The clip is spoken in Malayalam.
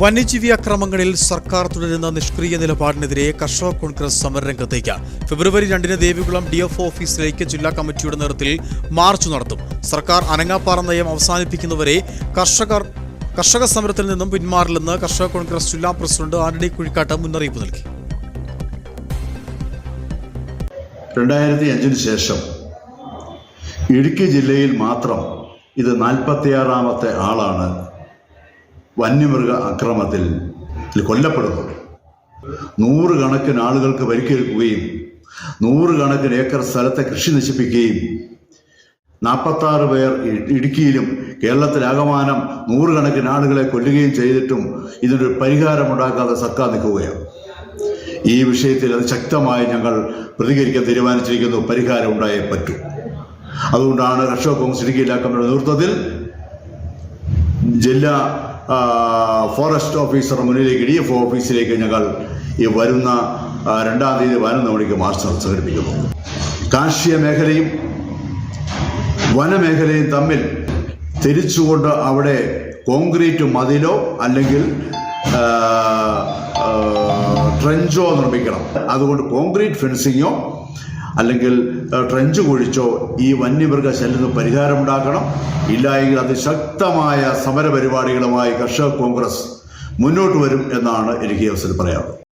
വന്യജീവി അക്രമങ്ങളിൽ സർക്കാർ തുടരുന്ന നിഷ്ക്രിയ നിലപാടിനെതിരെ കർഷക കോൺഗ്രസ് സമരരംഗത്തേക്ക് ഫെബ്രുവരി രണ്ടിന് ദേവികുളം ഡി എഫ് ഓഫീസിലേക്ക് ജില്ലാ കമ്മിറ്റിയുടെ നേതൃത്വത്തിൽ മാർച്ച് നടത്തും. സർക്കാർ അനങ്ങാപ്പാറ നയം അവസാനിപ്പിക്കുന്നവരെ കർഷകർ കർഷക സമരത്തിൽ നിന്നും പിന്മാറില്ലെന്ന് കർഷക കോൺഗ്രസ് ജില്ലാ പ്രസിഡന്റ് ആന്റണി കുഴിക്കാട്ട് മുന്നറിയിപ്പ് നൽകി. രണ്ടായിരത്തി അഞ്ചിന് ശേഷം ഇടുക്കി ജില്ലയിൽ മാത്രം ഇത് നാൽപ്പത്തിയാറാമത്തെ ആളാണ് വന്യമൃഗ അക്രമത്തിൽ കൊല്ലപ്പെടുന്നു. നൂറുകണക്കിന് ആളുകൾക്ക് പരിക്കേൽക്കുകയും നൂറുകണക്കിന് ഏക്കർ സ്ഥലത്തെ കൃഷി നശിപ്പിക്കുകയും നാൽപ്പത്താറ് പേർ ഇടുക്കിയിലും കേരളത്തിലാകമാനം നൂറുകണക്കിന് ആളുകളെ കൊല്ലുകയും ചെയ്തിട്ടും ഇതിനൊരു പരിഹാരമുണ്ടാക്കാതെ സർക്കാർ നിൽക്കുകയാണ്. ഈ വിഷയത്തിൽ അത് ശക്തമായി ഞങ്ങൾ പ്രതികരിക്കാൻ തീരുമാനിച്ചിരിക്കുന്നു. പരിഹാരം ഉണ്ടായേ പറ്റൂ. അതുകൊണ്ടാണ് കർഷക കോൺഗ്രസ് നേതൃത്വത്തിൽ ജില്ലാ ഫോറസ്റ്റ് ഓഫീസറുടെ മുന്നിലേക്ക് ഡി എഫ് ഓഫീസിലേക്ക് ഞങ്ങൾ ഈ വരുന്ന രണ്ടാം തീയതി പതിനൊന്ന് മണിക്ക് മാർച്ച് സംഘടിപ്പിക്കുന്നു. കാർഷിക മേഖലയും വനമേഖലയും തമ്മിൽ തിരിച്ചുകൊണ്ട് അവിടെ കോൺക്രീറ്റ് മതിലോ അല്ലെങ്കിൽ ട്രെഞ്ചോ നിർമ്മിക്കണം. അതുകൊണ്ട് കോൺക്രീറ്റ് ഫെൻസിങ്ങോ അല്ലെങ്കിൽ ട്രഞ്ച് കുഴിച്ചോ ഈ വന്യമൃഗ ശല്യത്തിന് പരിഹാരമുണ്ടാക്കണം ഇല്ലായെങ്കിൽ അതിശക്തമായ സമരപരിപാടികളുമായി കർഷക കോൺഗ്രസ് മുന്നോട്ട് വരും എന്നാണ് എനിക്ക് അവസരം പറയാനുള്ളത്.